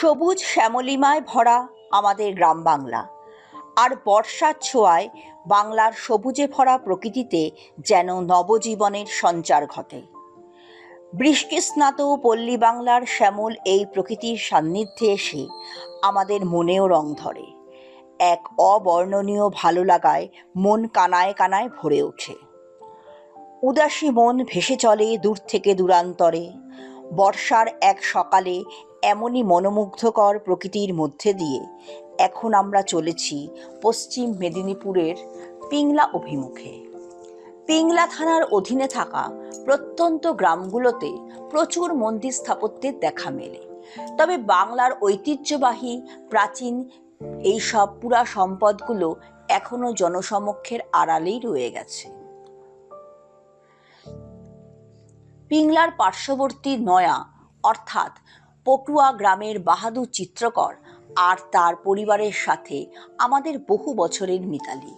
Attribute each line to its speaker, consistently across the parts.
Speaker 1: সবুজ শ্যামলিমায় ভরা আমাদের গ্রাম বাংলা। আর বর্ষার ছোঁয়ায় বাংলার সবুজে ভরা প্রকৃতিতে যেন নবজীবনের সঞ্চার ঘটে। বৃষ্টিস্নাত পল্লী বাংলার শ্যামল এই প্রকৃতির সান্নিধ্যে এসে আমাদের মনেও রং ধরে। এক অবর্ণনীয় ভালো লাগায় মন কানায় কানায় ভরে ওঠে। উদাসী মন ভেসে চলে দূর থেকে দূরান্তরে। বর্ষার এক সকালে এমনই মনোমুগ্ধকর প্রকৃতির মধ্যে দিয়ে এখন আমরা চলেছি পশ্চিম মেদিনীপুরের পিংলা অভিমুখে। পিংলা থানার অধীনে থাকা প্রত্যন্ত গ্রামগুলোতে প্রচুর মন্দির স্থাপত্যের দেখা মেলে। তবে বাংলার ঐতিহ্যবাহী প্রাচীন এইসব পুরা সম্পদগুলো এখনও জনসমক্ষের আড়ালেই রয়ে গেছে। পিংলার পার্শ্ববর্তী নয়া, অর্থাৎ পটুয়া গ্রামের বাহাদুর চিত্রকর আর তার পরিবারের সাথে আমাদের বহু বছরের মিতালি।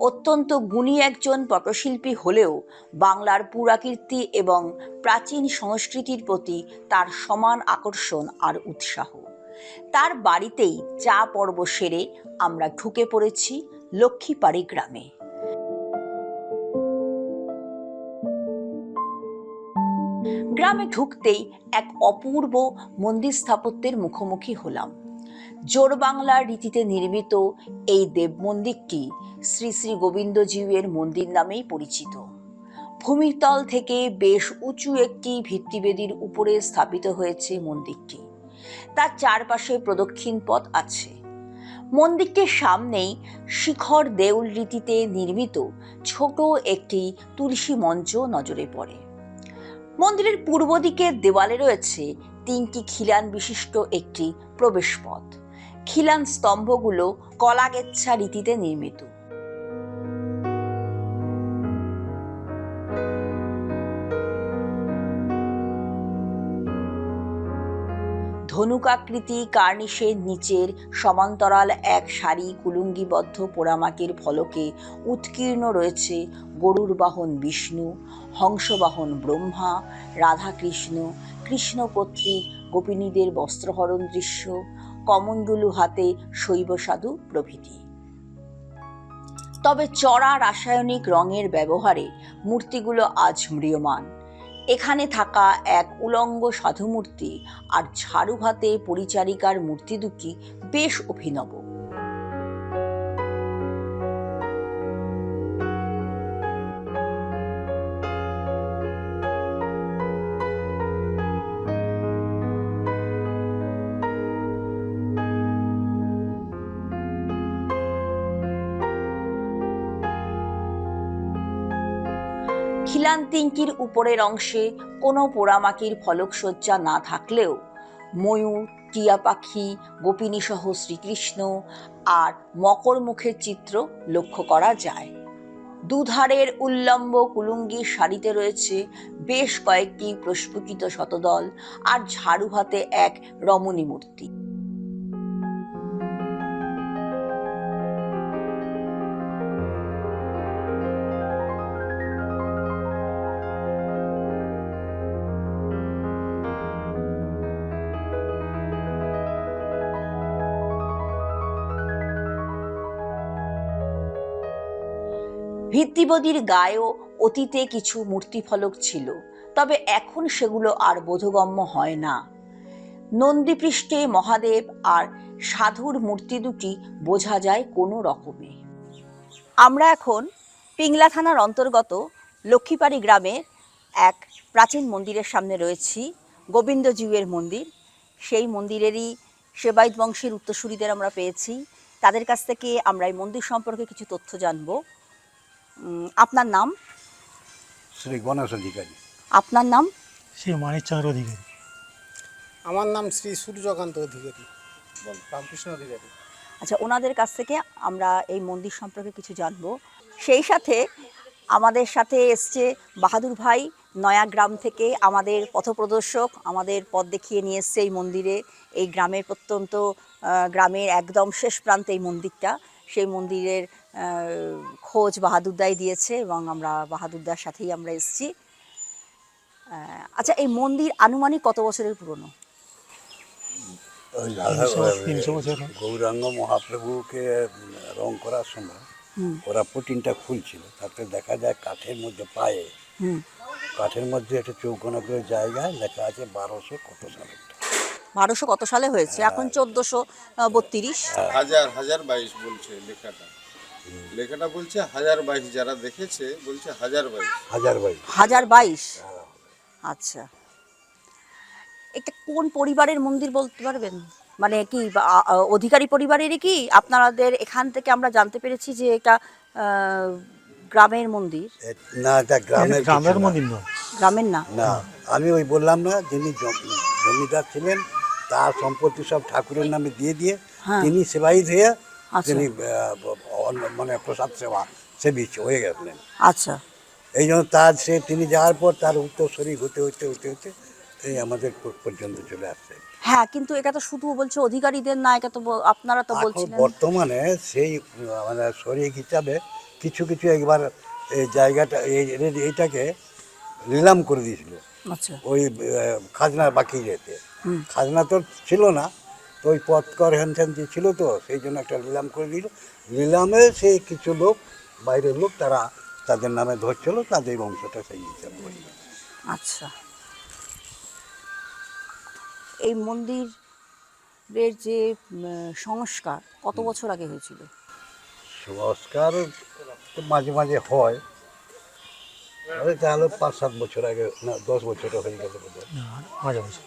Speaker 1: অত্যন্ত গুণী একজন পটশিল্পী হলেও বাংলার পুরাকীর্তি এবং প্রাচীন সংস্কৃতির প্রতি তার সমান আকর্ষণ আর উৎসাহ। তার বাড়িতেই চা পর্ব সেরে আমরা ঢুকে পড়েছি লক্ষ্মীপাড়ি গ্রামে। গ্রামে ঢুকতেই এক অপূর্ব মন্দির স্থাপত্যের মুখোমুখি হলাম। জোর বাংলার রীতিতে নির্মিত এই দেব মন্দিরটি শ্রী শ্রী গোবিন্দজীবের মন্দির নামেই পরিচিত। ভূমিতল থেকে বেশ উঁচু একটি ভিত্তিবেদির উপরে স্থাপিত হয়েছে মন্দিরটি। তার চারপাশে প্রদক্ষিণ পথ আছে। মন্দিরটির সামনেই শিখর দেউল রীতিতে নির্মিত ছোট একটি তুলসী মঞ্চ নজরে পড়ে। মন্দিরের পূর্ব দিকে দেওয়ালে রয়েছে তিনটি খিলান বিশিষ্ট একটি প্রবেশপথ। খিলান স্তম্ভগুলো কলাগেচ্ছা রীতিতে নির্মিত। ধনুকাকৃতি কার্নিশের নিচের সমান্তরাল এক সারি কুলুঙ্গিবদ্ধ পোড়ামাটির ফলকে উৎকীর্ণ রয়েছে গরুর বাহন বিষ্ণু, হংসবাহন ব্রহ্মা, রাধাকৃষ্ণ, কৃষ্ণ কর্তৃক গোপিনীদের বস্ত্রহরণ দৃশ্য, কমণ্ডলু হাতে শৈব সাধু প্রভৃতি। তবে চড়া রাসায়নিক রঙের ব্যবহারে মূর্তিগুলো আজ ম্রিয়মান। এখানে থাকা এক উলঙ্গ সাধুমূর্তি আর ঝাড়ু হাতে পরিচারিকার মূর্তি দুটি বেশ অভিনব। খিলান্তিঙ্কির উপরের অংশে কোনো পোড়ামাটির ফলকসজ্জা না থাকলেও ময়ূর, টিয়া পাখি গোপিনী সহ শ্রীকৃষ্ণ আর মকর মুখের চিত্র লক্ষ্য করা যায়। দুধারের উল্লম্ব কুলুঙ্গির সারিতে রয়েছে বেশ কয়েকটি প্রস্ফুটিত শতদল আর ঝাড়ু হাতে এক রমণী মূর্তি। ভিত্তিবদির গায়েও অতীতে কিছু মূর্তিফলক ছিল, তবে এখন সেগুলো আর বোধগম্য হয় না। নন্দীপৃষ্ঠে মহাদেব আর সাধুর মূর্তি দুটি বোঝা যায় কোনো রকমে। আমরা এখন পিংলা থানার অন্তর্গত লক্ষ্মীপাড়ি গ্রামের এক প্রাচীন মন্দিরের সামনে রয়েছি গোবিন্দজীবের মন্দির। সেই মন্দিরেরই সেবায়ত বংশের উত্তরসূরিদের আমরা পেয়েছি। তাদের কাছ থেকে আমরা এই মন্দির সম্পর্কে কিছু তথ্য জানব। আপনার নাম?
Speaker 2: শ্রী গণেশ অধিকারী।
Speaker 1: আপনার নাম?
Speaker 3: শ্রী মানিকচন্দ্র অধিকারী।
Speaker 4: আমার নাম শ্রী সূর্যকান্ত অধিকারী। রামকৃষ্ণ অধিকারী।
Speaker 1: আচ্ছা ওনাদের কাছ থেকে আমরা এই মন্দির সম্পর্কে কিছু জানব। সেই সাথে আমাদের সাথে এসছে বাহাদুর ভাই নয়া গ্রাম থেকে আমাদের পথপ্রদর্শক আমাদের পথ দেখিয়ে নিয়ে এসছে এই মন্দিরে। এই গ্রামের প্রত্যন্ত গ্রামের একদম শেষ প্রান্তে এই মন্দিরটা। সেই মন্দিরের খোঁজ বাহাদুরদাই দিয়েছে এবং আমরা বাহাদুরদার সাথেই আমরা এসেছি। আচ্ছা এই মন্দির আনুমানিক কত বছরের পুরনো?
Speaker 2: গৌরাঙ্গ মহাপ্রভুকে রং করার সময় ওরা প্রোটিনটা খুলছিল। তাতে দেখা যায় কাঠের মধ্যে পায়ে কাঠের মধ্যে একটা চৌকোনা করে জায়গায় লেখা আছে বারোশো কত সালে।
Speaker 1: বারোশো কত সালে হয়েছে? এখন চোদ্দশো বত্রিশ।
Speaker 5: হাজার হাজার বাইশ বলছে লেখাটা। লেখাটা বলছে হাজার বাইশ যারা দেখেছে বলছে হাজার বাইশ।
Speaker 2: হাজার বাইশ।
Speaker 1: হাজার বাইশ? আচ্ছা। এটা কোন পরিবারের মন্দির বলতে পারবেন? মানে কি অধিকারী পরিবারেরই কি? আপনাদের এখান থেকে আমরা জানতে পেরেছি যে এটা গ্রামের মন্দির।
Speaker 2: না এটা গ্রামের
Speaker 3: গ্রামের
Speaker 2: না।
Speaker 3: মন্দির নয়।
Speaker 1: গ্রামের না?
Speaker 2: না আমি ওই বললাম না যিনি জম- জমিদার ছিলেন তার সম্পত্তি সব ঠাকুরের নামে দিয়ে দিয়ে
Speaker 1: হ্যাঁ।
Speaker 2: তিনি সেবাই হয়ে
Speaker 1: আচ্ছা।
Speaker 2: তিনি মানে প্রসাদ সেবা সে সেবিচ হয়ে গেলেন।
Speaker 1: আচ্ছা।
Speaker 2: এই জন্য তার সে তিনি যাওয়ার পর তার উত্তরস্বরী হতে হতে হতে হতে এই আমাদের পর্যন্ত চলে আসছে।
Speaker 1: হ্যাঁ কিন্তু এটা তো শুধু বলছে অধিকারীদের না এটা তো আপনারা তো
Speaker 2: এখন
Speaker 1: বলছিলেন।
Speaker 2: বর্তমানে সেই মানে শরিক হিসাবে কিছু কিছু একবার এই জায়গাটা এই এই- এইটাকে নিলাম করে দিয়েছিল।
Speaker 1: আচ্ছা।
Speaker 2: ওই আহ, খাজনা বাকি যেতে। খাজনা তো ছিল না ওই পথকর হ্যান ত্যান যে ছিল তো সেই জন্য একটা নিলাম করে দিল। নিলামে সেই কিছু লোক বাইরের লোক তারা তাদের নামে ধরছিল তাদের বংশটা সেই হিসাবে
Speaker 1: আচ্ছা। এই মন্দিরের যে সংস্কার কত বছর আগে হয়েছিল?
Speaker 2: সংস্কার তো মাঝে মাঝে হয়। তাহলে পাঁচ সাত বছর আগে না দশ বছর হয়ে গেল
Speaker 3: না, মাঝামাঝি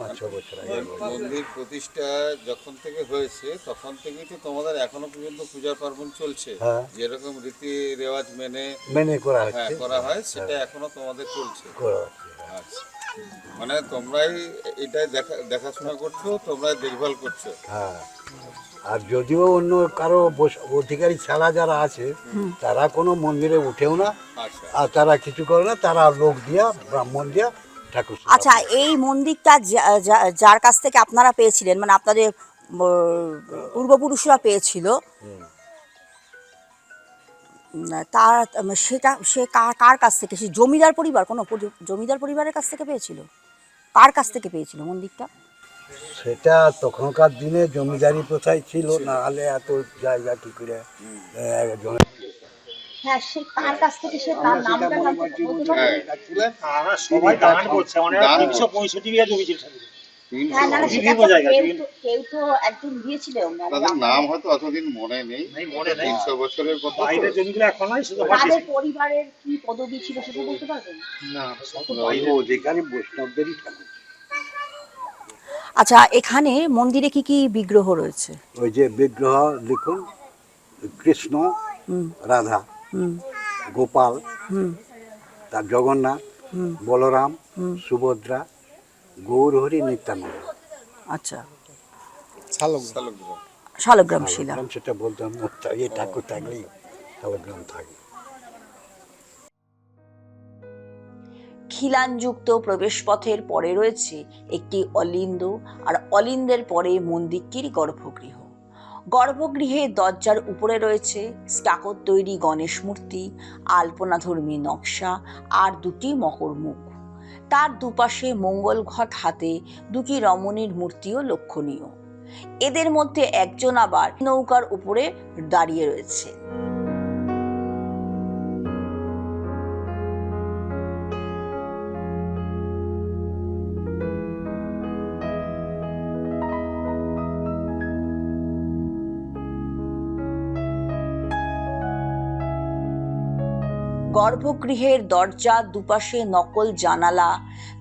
Speaker 2: পাঁচ ছ বছর আগে
Speaker 5: মন্দির প্রতিষ্ঠা যখন থেকে হয়েছে তখন থেকেই তো তোমাদের এখনও পর্যন্ত পূজা পার্বণ চলছে।
Speaker 2: হ্যাঁ।
Speaker 5: যেরকম রীতি রেওয়াজ মেনে
Speaker 2: মেনে করা
Speaker 5: হয় করা হয় সেটা এখনও তোমাদের চলছে। আচ্ছা। মানে তোমরাই এটাই দেখা দেখাশোনা করছ তোমরাই দেখভাল করছ।
Speaker 2: হ্যাঁ। আর যদিও অন্য কারও অধিকারী ছাড়া যারা আছে তারা কোনো মন্দিরে উঠেও না।
Speaker 5: আচ্ছা।
Speaker 2: আর তারা কিছু করে না তারা লোক দিয়া ব্রাহ্মণ দিয়া ঠাকুর
Speaker 1: আচ্ছা এই মন্দিরটা যার কাছ থেকে আপনারা পেয়েছিলেন মানে আপনাদের পূর্বপুরুষরা পেয়েছিল তার সেটা সে কার কাছ থেকে? সে জমিদার পরিবার কোনো জমিদার পরিবারের কাছ থেকে পেয়েছিল? কার কাছ থেকে পেয়েছিল মন্দিরটা?
Speaker 2: সেটা তখনকার দিনে জমিদারি প্রথায় ছিল না হলে এত জায়গা কি করে
Speaker 1: হ্যাঁ সে কার কাছ থেকে সে তার নামটা
Speaker 3: সবাই দান করছে তিনশো পঁয়ষট্টি বিঘা জমি ছিল
Speaker 5: তাদের নাম হয়তো অতদিন মনে নেই। তিনশো বছরের কথা।
Speaker 1: পরিবারের কি পদবি ছিল সেটা বলতে পারবেন?
Speaker 3: না
Speaker 2: বৈষ্ণবদেরই ঠাকুর
Speaker 1: আচ্ছা এখানে মন্দিরে কি কি বিগ্রহ রয়েছে?
Speaker 2: ওই যে বিগ্রহ লিখুন কৃষ্ণ
Speaker 1: হুম।
Speaker 2: রাধা। গোপাল
Speaker 1: হুম।
Speaker 2: তার জগন্নাথ বলরাম সুভদ্রা গৌরহরি নিত্যানন্দ।
Speaker 1: আচ্ছা।
Speaker 5: শালগ্রাম।
Speaker 1: শিলা।
Speaker 2: সেটা বলতাম এই ঠাকুর থাকলেই শালগ্রাম থাকে।
Speaker 1: খিলানযুক্ত প্রবেশপথের পরে রয়েছে একটি অলিন্দ আর অলিন্দের পরে মন্দিরটির গর্ভগৃহ। গর্ভগৃহে দরজার উপরে রয়েছে স্টাকর তৈরি গণেশ মূর্তি আলপনাধর্মী নকশা আর দুটি মকরমুখ তার দুপাশে মঙ্গল ঘট হাতে দুটি রমণীর মূর্তিও লক্ষণীয়। এদের মধ্যে একজন আবার নৌকার উপরে দাঁড়িয়ে রয়েছে। গর্ভগৃহের দরজা দুপাশে নকল জানালা,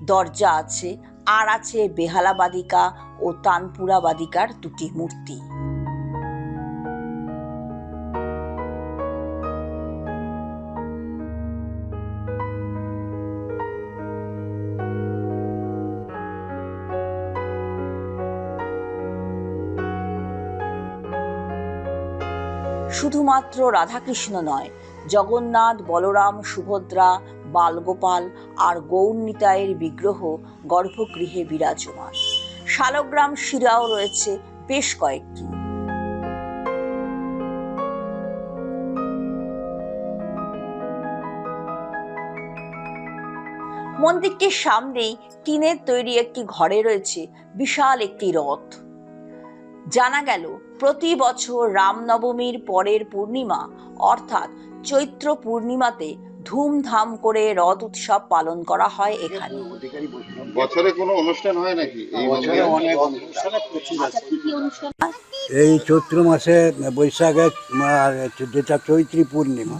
Speaker 1: দরজা আছে, আর আছে বেহালা বাদিকা ও তানপুরা বাদিকার দুটি মূর্তি। শুধুমাত্র রাধাকৃষ্ণ নয় জগন্নাথ, বলরাম, সুভদ্রা, বালগোপাল আর গৌরনিতায়ের বিগ্রহ গর্ভগৃহে বিরাজমান। শালগ্রাম শিরাও রয়েছে বেশ কয়েকটি। মন্দিরটির সামনেই টিনের তৈরি একটি ঘরে রয়েছে বিশাল একটি রথ। জানা গেল, প্রতি বছর রামনবমীর পরের পূর্ণিমা, অর্থাৎ চৈত্র পূর্ণিমাতে ধুমধাম করে রথ উৎসব পালন করা হয় এখানে।
Speaker 5: বছরে কোনো অনুষ্ঠান হয় নাকি? এই
Speaker 2: বছরে
Speaker 5: মন্দিরে?
Speaker 2: অনেক
Speaker 3: অনুষ্ঠানে। প্রচুর আছে।
Speaker 2: এই চৈত্র মাসে বৈশাখে আর যেটা চৈত্রী পূর্ণিমা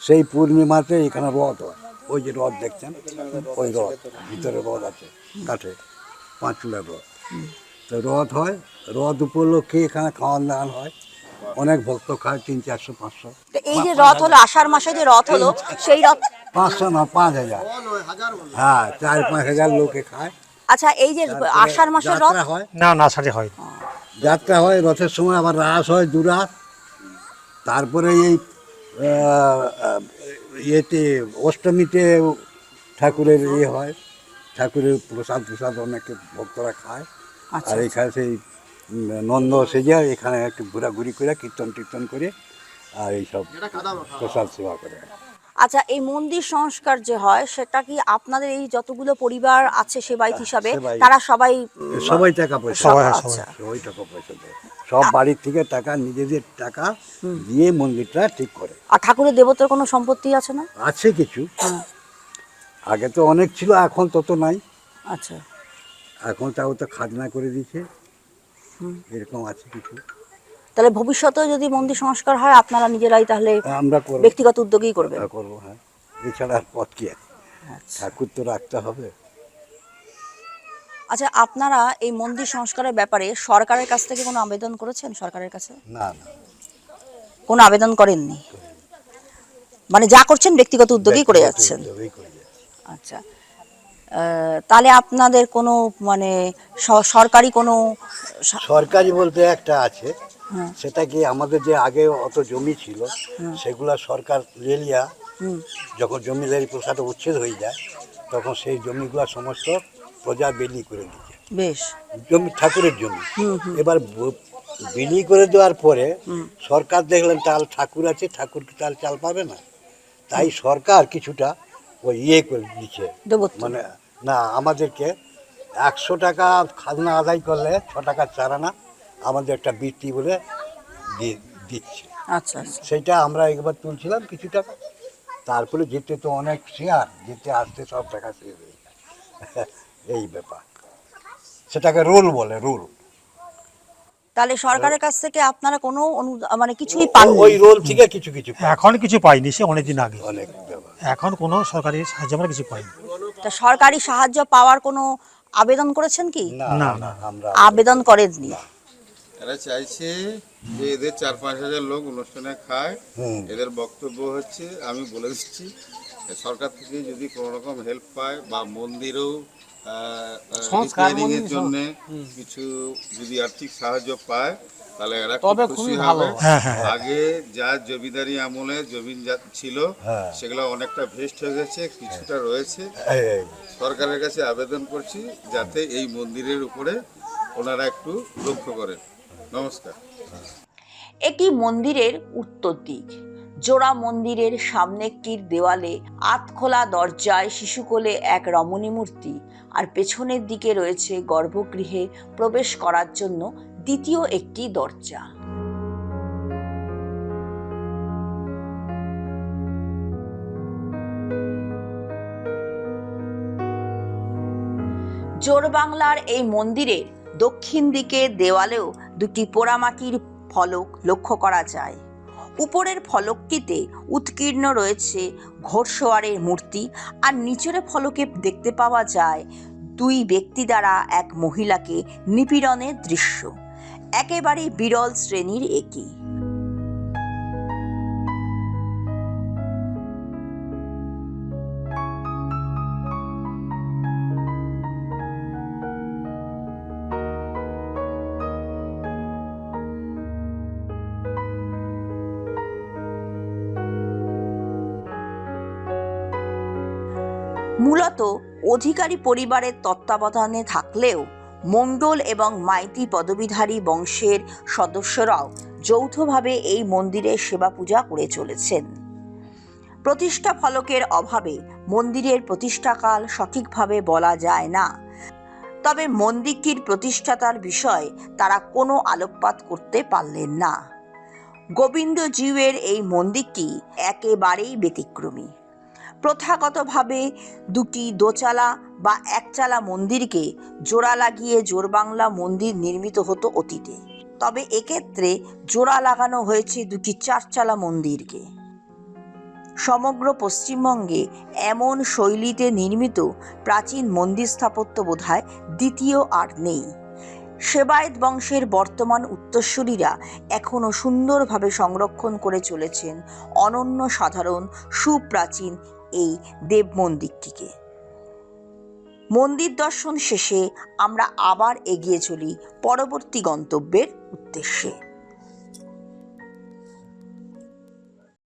Speaker 2: সেই পূর্ণিমাতে এখানে রথ হয়। ওই যে রথ দেখছেন? ওই রথ ভিতরে রথ আছে কাঠে পাঁচ চুলের রথ। তো রথ হয় রথ উপলক্ষে এখানে খাওয়ান দাওয়ান হয়। অনেক ভক্ত খায় তিন চারশো পাঁচশো।
Speaker 1: এই যে রথ হলো আষাঢ় মাসে যে রথ হলো সেই রথ
Speaker 2: পাঁচশো না পাঁচ হাজার। হ্যাঁ চার পাঁচ হাজার লোকে খায়।
Speaker 1: আচ্ছা এই যে আষাঢ় মাসের রথ
Speaker 2: হয়।
Speaker 3: না না সাথে হয়।
Speaker 2: যাত্রা হয় রথের সময় আবার রাস হয় দুরাস তারপরে এই ইয়েতে অষ্টমীতে ঠাকুরের ইয়ে হয়। ঠাকুরের প্রসাদ প্রসাদ অনেকে ভক্তরা খায়।
Speaker 1: আচ্ছা।
Speaker 2: আর এখানে সেই নন্দ সেজে এখানে একটু ঘোরাঘুরি করে কীর্তন টীর্তন করে আর এইসব প্রসাদ সেবা করে।
Speaker 1: আচ্ছা এই মন্দির সংস্কার যে হয় সেটা কি আপনাদের এই যতগুলো পরিবার আছে সেবায়িত হিসাবে তারা সবাই
Speaker 2: সবাই টাকা পয়সা।
Speaker 3: সবাই,
Speaker 1: আচ্ছা।
Speaker 2: সবাই। টাকা পয়সা দেয়। সব বাড়ির থেকে টাকা নিজেদের টাকা দিয়ে মন্দিরটা ঠিক করে।
Speaker 1: আর ঠাকুরের দেবতার কোনো সম্পত্তি আছে না?
Speaker 2: আছে কিছু।
Speaker 1: হ্যাঁ।
Speaker 2: আগে তো অনেক ছিল এখন তত নাই।
Speaker 1: আচ্ছা।
Speaker 2: এখন তাও তো খাজনা করে দিয়েছে। এরকম আছে কিছু।
Speaker 1: তাহলে ভবিষ্যতেও যদি মন্দির সংস্কার হয় আপনারা নিজেরাই তাহলে
Speaker 2: আমরা করব।
Speaker 1: ব্যক্তিগত উদ্যোগেই করবেন।
Speaker 2: করব হ্যাঁ। এছাড়া আর পথ কি আছে?
Speaker 1: আচ্ছা।
Speaker 2: ঠাকুর তো রাখতে হবে।
Speaker 1: আচ্ছা আপনারা এই মন্দির সংস্কারের ব্যাপারে সরকারের কাছ থেকে কোনো আবেদন করেছেন? সরকারের কাছে?
Speaker 2: না না।
Speaker 1: কোনো আবেদন করেননি? মানে যা করছেন ব্যক্তিগত উদ্যোগেই করে যাচ্ছেন। আচ্ছা। তাহলে আপনাদের কোনো মানে সরকারি কোনো
Speaker 2: সরকারি বলতে একটা আছে।
Speaker 1: হ্যাঁ।
Speaker 2: সেটা কি আমাদের যে আগে অত জমি ছিল সেগুলা সরকার লেলিয়া যখন জমি লেলি প্রসাদ উচ্ছেদ হয়ে যায় তখন সেই জমিগুলা সমস্ত প্রজা বেলি করে দিচ্ছে
Speaker 1: বেশ।
Speaker 2: জমি ঠাকুরের জমি। এবার বিলি করে দেওয়ার পরে সরকার দেখলেন তাল ঠাকুর আছে ঠাকুর কি তাল চাল পাবে না? তাই সরকার কিছুটা ওই ইয়ে করে দিচ্ছে মানে না আমাদেরকে একশো টাকা খাজনা আদায় করলে ছ টাকা চারানা আমাদের একটা বৃত্তি বলে দিচ্ছে।
Speaker 1: আচ্ছা আচ্ছা।
Speaker 2: সেইটা আমরা একবার তুলছিলাম কিছু টাকা। তারপরে যেতে তো অনেক শেয়ার যেতে আসতে সব টাকা শেষ হয়ে যায়। এই ব্যাপার। সেটাকে রুল বলে রুল।
Speaker 1: তাহলে সরকারের কাছ থেকে আপনারা কোনো মানে কিছুই পাননি?
Speaker 2: ওই রোল থেকে কিছু কিছু
Speaker 3: এখন কিছু পাইনি সে অনেকদিন আগে।
Speaker 2: অনেক ব্যাপার।
Speaker 3: এখন কোনো সরকারি সাহায্য আমরা কিছু পাইনি।
Speaker 1: তা সরকারি সাহায্য পাওয়ার কোনো আবেদন করেছেন কি?
Speaker 2: না
Speaker 3: না,
Speaker 2: না আমরা
Speaker 1: আবেদন করেননি।
Speaker 5: এরা চাইছে যে এদের চার পাঁচ হাজার লোক অনুষ্ঠানে খায়। এদের বক্তব্য হচ্ছে আমি বলে দিচ্ছি সরকার থেকে যদি কোনো রকম হেল্প পায় বা মন্দিরেও রিপেয়ারিং এর জন্য কিছু যদি আর্থিক সাহায্য পায় তাহলে এরা খুব খুশি হবে।
Speaker 3: হ্যাঁ, হ্যাঁ,
Speaker 5: আগে যা জমিদারি আমলে জমি যা ছিল
Speaker 2: হ্যাঁ।
Speaker 5: সেগুলো অনেকটা ভেস্ট হয়ে গেছে কিছুটা রয়েছে। সরকারের কাছে আবেদন করছি যাতে এই মন্দিরের উপরে ওনারা একটু লক্ষ্য করেন। নমস্কার।
Speaker 1: এটি মন্দিরের উত্তর দিক। জোড়া মন্দিরের সামনে সামনেকটির দেওয়ালে আতখোলা দরজায় শিশুকোলে এক রমণী মূর্তি আর পেছনের দিকে রয়েছে গর্ভগৃহে প্রবেশ করার জন্য দ্বিতীয় একটি দরজা। জোরবাংলার এই মন্দিরের দক্ষিণ দিকে দেওয়ালেও দুটি পোড়ামাটির ফলক লক্ষ্য করা যায়। উপরের ফলকটিতে উৎকীর্ণ রয়েছে ঘোরসোয়ারের মূর্তি আর নিচের ফলকে দেখতে পাওয়া যায় দুই ব্যক্তি দ্বারা এক মহিলাকে নিপীড়নের দৃশ্য। একেবারে বিরল শ্রেণির একই। মূলত অধিকারী পরিবারের তত্ত্বাবধানে থাকলেও মণ্ডল এবং মাইতি পদবীধারী বংশের সদস্যরাও যৌথভাবে এই মন্দিরে সেবা পূজা করে চলেছেন। প্রতিষ্ঠা ফলকের অভাবে মন্দিরের প্রতিষ্ঠাকাল সঠিকভাবে বলা যায় না। তবে মন্দিরটির প্রতিষ্ঠাতার বিষয়ে তারা কোনো আলোকপাত করতে পারলেন না। গোবিন্দজিউয়ের এই মন্দিরটি একেবারেই ব্যতিক্রমী। প্রথাগতভাবে দুটি দোচালা বা একচালা মন্দিরকে জোড়া লাগিয়ে জোরবাংলা মন্দির নির্মিত হতো অতীতে। তবে এক্ষেত্রে জোড়া লাগানো হয়েছে দুটি চারচালা মন্দিরকে। সমগ্র পশ্চিমবঙ্গে এমন শৈলীতে নির্মিত প্রাচীন মন্দির স্থাপত্য বোধহয় দ্বিতীয় আর নেই। সেবায়েত বংশের বর্তমান উত্তরসূরীরা এখনও সুন্দরভাবে সংরক্ষণ করে চলেছেন অনন্য সাধারণ সুপ্রাচীন এই দেব মন্দিরটিকে। মন্দির দর্শন শেষে আমরা আবার এগিয়ে চলি পরবর্তী গন্তব্যের উদ্দেশ্যে।